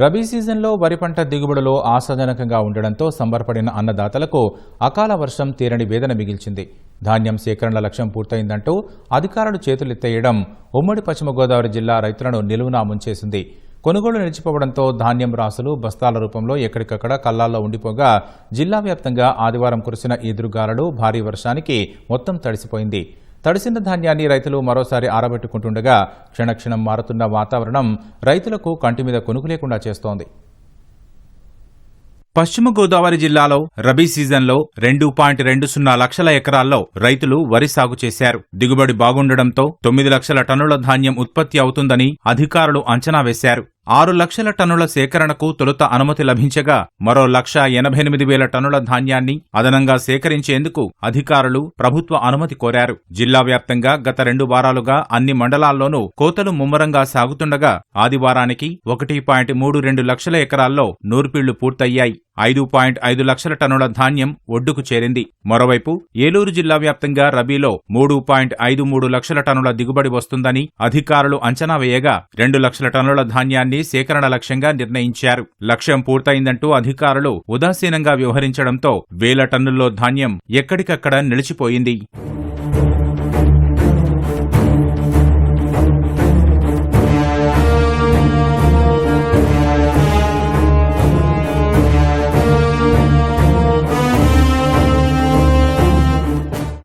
రబీ సీజన్లో వరి పంట దిగుబడిలో ఆశాజనకంగా ఉండడంతో సంబరపడిన అన్నదాతలకు అకాల వర్షం తీరని వేదన మిగిల్చింది. ధాన్యం సేకరణల లక్ష్యం పూర్తయిందంటూ అధికారులు చేతులెత్తేయడం ఉమ్మడి పశ్చిమ గోదావరి జిల్లా రైతులను నిలువునా ముంచేసింది. కొనుగోలు నిలిచిపోవడంతో ధాన్యం రాసులు బస్తాల రూపంలో ఎక్కడికక్కడ కల్లాల్లో ఉండిపోగా జిల్లా వ్యాప్తంగా ఆదివారం కురిసిన ఈదురుగాలులు భారీ వర్షానికి మొత్తం తడిసిపోయింది. తడిసిన ధాన్యాన్ని రైతులు మరోసారి ఆరబెట్టుకుంటుండగా క్షణక్షణం మారుతున్న వాతావరణం రైతులకు కంటి మీద కొనుకు లేకుండా చేస్తోంది. పశ్చిమ గోదావరి జిల్లాలో రబీ సీజన్లో రెండు పాయింట్ రెండు సున్నా లక్షల ఎకరాల్లో రైతులు వరి సాగు చేశారు. దిగుబడి బాగుండడంతో తొమ్మిది లక్షల టన్నుల ధాన్యం ఉత్పత్తి అవుతుందని అధికారులు అంచనా వేశారు. ఆరు లక్షల టన్నుల సేకరణకు తొలుత అనుమతి లభించగా మరో లక్ష ఎనభై ఎనిమిది వేల టన్నుల ధాన్యాన్ని అదనంగా సేకరించేందుకు అధికారులు ప్రభుత్వ అనుమతి కోరారు. జిల్లా వ్యాప్తంగా గత రెండు వారాలుగా అన్ని మండలాల్లోనూ కోతలు ముమ్మరంగా సాగుతుండగా ఆదివారానికి ఒకటి పాయింట్ మూడు రెండు లక్షల ఎకరాల్లో నూర్పిళ్ళు పూర్తయ్యాయి. ఐదు పాయింట్ ఐదు లక్షల టన్నుల ధాన్యం ఒడ్డుకు చేరింది. మరోవైపు ఏలూరు జిల్లా వ్యాప్తంగా రబీలో మూడు పాయింట్ ఐదు మూడు లక్షల టన్నుల దిగుబడి వస్తుందని అధికారులు అంచనా వేయగా రెండు లక్షల టన్నుల ధాన్యాన్ని సేకరణ లక్ష్యంగా నిర్ణయించారు. లక్ష్యం పూర్తయిందంటూ అధికారులు ఉదాసీనంగా వ్యవహరించడంతో వేల టన్నుల్లో ధాన్యం ఎక్కడికక్కడ నిలిచిపోయింది.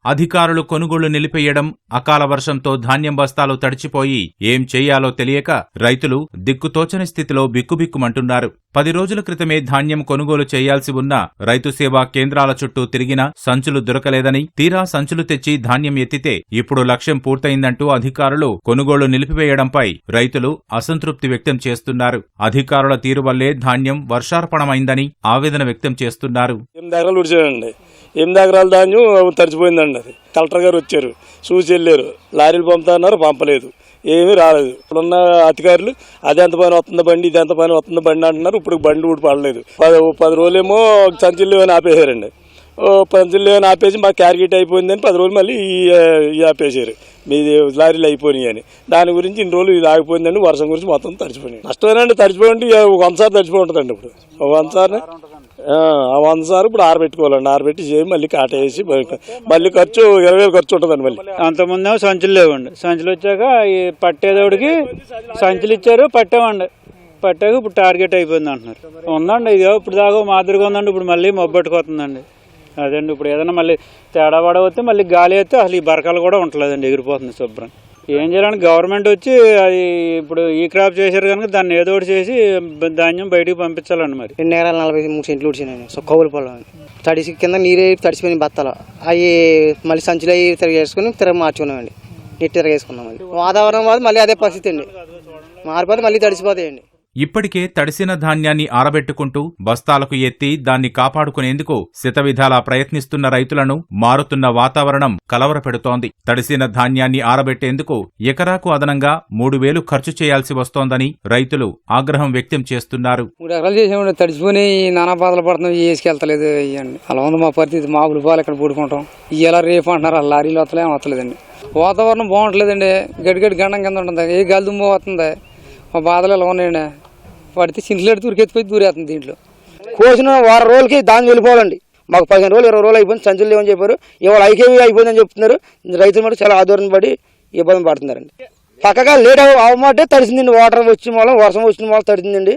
అధికారులు కొనుగోళ్ళు నిలిపేయడం అకాల వర్షంతో ధాన్యం బస్తాలు తడిచిపోయి ఏం చేయాలో తెలియక రైతులు దిక్కుతోచని స్థితిలో బిక్కుబిక్కుమంటున్నారు. పది రోజుల క్రితమే ధాన్యం కొనుగోలు చేయాల్సి ఉన్న రైతు సేవా కేంద్రాల చుట్టూ తిరిగినా సంచులు దొరకలేదని తీరా సంచులు తెచ్చి ధాన్యం ఎత్తితే ఇప్పుడు లక్ష్యం పూర్తయిందంటూ అధికారులు కొనుగోళ్ళు నిలిపివేయడంపై రైతులు అసంతృప్తి వ్యక్తం చేస్తున్నారు. అధికారుల తీరు వల్లే ధాన్యం వర్షార్పణమైందని ఆవేదన వ్యక్తం చేస్తున్నారు. ఎనిమిది ఎకరాల ధాన్యం? తడిచిపోయిందండి అది. కలెక్టర్ గారు వచ్చారు. చూసి వెళ్ళారు. లారీలు పంపుతున్నారు పంపలేదు. ఏమీ రాలేదు. ఇప్పుడున్న అధికారులు అది ఎంత పని వస్తుంది బండి ఇది ఎంత పని వస్తుంది బండి అంటున్నారు. ఇప్పుడు బండి ఊడి పడలేదు. పది పది రోజులేమో సంచులు లేవని ఆపేశారండి. ఓ సంచులు లేవని ఆపేసి మాకు క్యారిగేట్ అయిపోయిందని పది రోజులు మళ్ళీ ఆపేసారు ఆపేశారు. మీది లారీలు అయిపోయినాయి అని. దాని గురించి ఇన్ని రోజులు ఇది ఆగిపోయిందండి. వర్షం గురించి మొత్తం తడిచిపోయినాయి. నష్టమేనండి. తడిచిపోయి ఒక తడిచిపోయి ఉంటుందండి ఇప్పుడు. ఒకసారి వంద సార్ ఇప్పుడు ఆరబెట్టుకోవాలండి ఆరబెట్టి చేసి మళ్ళీ కాట వేసి మళ్ళీ ఖర్చు ఇరవై వేలు ఖర్చు ఉంటుందండి మళ్ళీ. అంతకుముందేమో సంచులు లేవండి. సంచులు వచ్చాక ఈ పట్టేదోడికి సంచులు ఇచ్చారు పట్టామండి. పట్టాక ఇప్పుడు టార్గెట్ అయిపోయింది అంటున్నారు. ఉందండి ఇదో ఇప్పుడు దాకా మాదిరిగా ఉందండి. ఇప్పుడు మళ్ళీ మొబ్బట్టుకోతుందండి అదండి ఇప్పుడు ఏదైనా మళ్ళీ తేడా పడ మళ్ళీ గాలి అయితే అసలు ఈ బరకాలు కూడా ఉండలేదండి ఎగిరిపోతుంది శుభ్రం. ఏం చేయాలని గవర్నమెంట్ వచ్చి అది ఇప్పుడు ఈ క్రాప్ చేశారు కనుక దాన్ని ఏదో ఒకటి చేసి ధాన్యం బయటికి పంపించాలండి మరి. రెండు ఎకరాలు నలభై మూడు సెంట్లు ఉడిచినాయి సో కౌలు పొలం తడిసి కింద నీరే తడిసిపోయిన బత్తాలు. అవి మళ్ళీ సంచులు అవి తిరగేసుకుని తిరగ మార్చుకున్నామండి. నీట్ తిరగేసుకున్నాం మళ్ళీ వాతావరణం వల్ల మళ్ళీ అదే పరిస్థితి అండి. మారిపోతే మళ్ళీ తడిసిపోతాయండి. ఇప్పటికే తడిసిన ధాన్యాన్ని ఆరబెట్టుకుంటూ బస్తాలకు ఎత్తి దాన్ని కాపాడుకునేందుకు శతవిధాలా ప్రయత్నిస్తున్న రైతులను మారుతున్న వాతావరణం కలవరపెడుతోంది. తడిసిన ధాన్యాన్ని ఆరబెట్టేందుకు ఎకరాకు అదనంగా మూడు వేలు ఖర్చు చేయాల్సి వస్తోందని రైతులు ఆగ్రహం వ్యక్తం చేస్తున్నారు. తడిచిపోయి నానా బాధలు పడుతున్నాం వేసుకెళ్తలేదు అలా ఉంది మా పరిస్థితి మా పాలు ఇక్కడ పూడుకుంటాం? ఇలా రేపు అంటున్నారు ఆ లారీలు వస్తలేం వస్తలేదండి. వాతావరణం బాగుంటలేదండి. గడిగడి గండం కింద ఉంటుంది ఏ గాలి దుమ్ము వస్తుంది మా బాధలు ఎలా ఉన్నాయండి? పడితే చింతలేడు దూరికెత్తిపోయి దూరేస్తుంది దీంట్లో. కోసిన వారం రోజులకి దాన్ని వెళ్ళిపోవాలండి. మాకు పదిహేను రోజులు ఇరవై రోజులు అయిపోయింది సంచులు లేవని చెప్పారు. ఇవాళ ఐకేవీ అయిపోయిందని చెప్తున్నారు. రైతులు మటు చాలా ఆదరణ పడి ఇబ్బంది పడుతున్నారండి. పక్కగా లేట్ అవమాటే తడిసిందండి. వాటర్ వచ్చిన మూలం వర్షం వచ్చిన మూలం తడిసిందండి.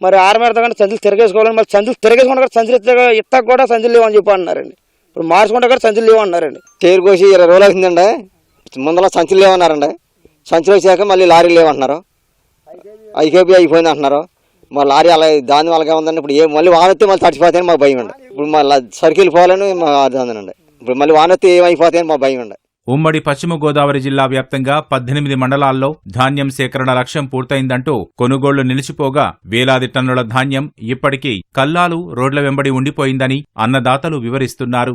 మరి కానీ సంచులు తిరగేసుకోవాలని మళ్ళీ సంచులు తిరగేసుకుంటే కూడా సంచులు ఇత్తకు కూడా సంచులు లేవని చెప్పి అన్నారండి. ఇప్పుడు మార్చుకుంటే కూడా సంచులు లేవన్నారండి తేరు కోసి ఇరవై రోజులు అవుతుందండి. ముందర సంచులు లేవన్నారండి. సంచులు వచ్చాక మళ్ళీ లారీ లేవంటున్నారు. ఐకేపీ అయిపోయింది అంటున్నారు. మా లారీ అలా దాని వల్ల ఉందండి ఇప్పుడు ఏ మళ్ళీ వానొత్తే మళ్ళీ తడిచిపోతాయని మాకు భయం ఉండే ఇప్పుడు మళ్ళీ సర్కిల్ పోవాలని మా అది ఇప్పుడు మళ్ళీ వానొత్తే ఏమైపోతాయని మా భయం ఉండే ఉమ్మడి పశ్చిమ గోదావరి జిల్లా వ్యాప్తంగా పద్దెనిమిది మండలాల్లో ధాన్యం సేకరణ లక్ష్యం పూర్తయిందంటూ కొనుగోళ్ళు నిలిచిపోగా వేలాది టన్నుల ధాన్యం ఇప్పటికీ కల్లాలు రోడ్ల వెంబడి ఉండిపోయిందని అన్నదాతలు వివరిస్తున్నారు.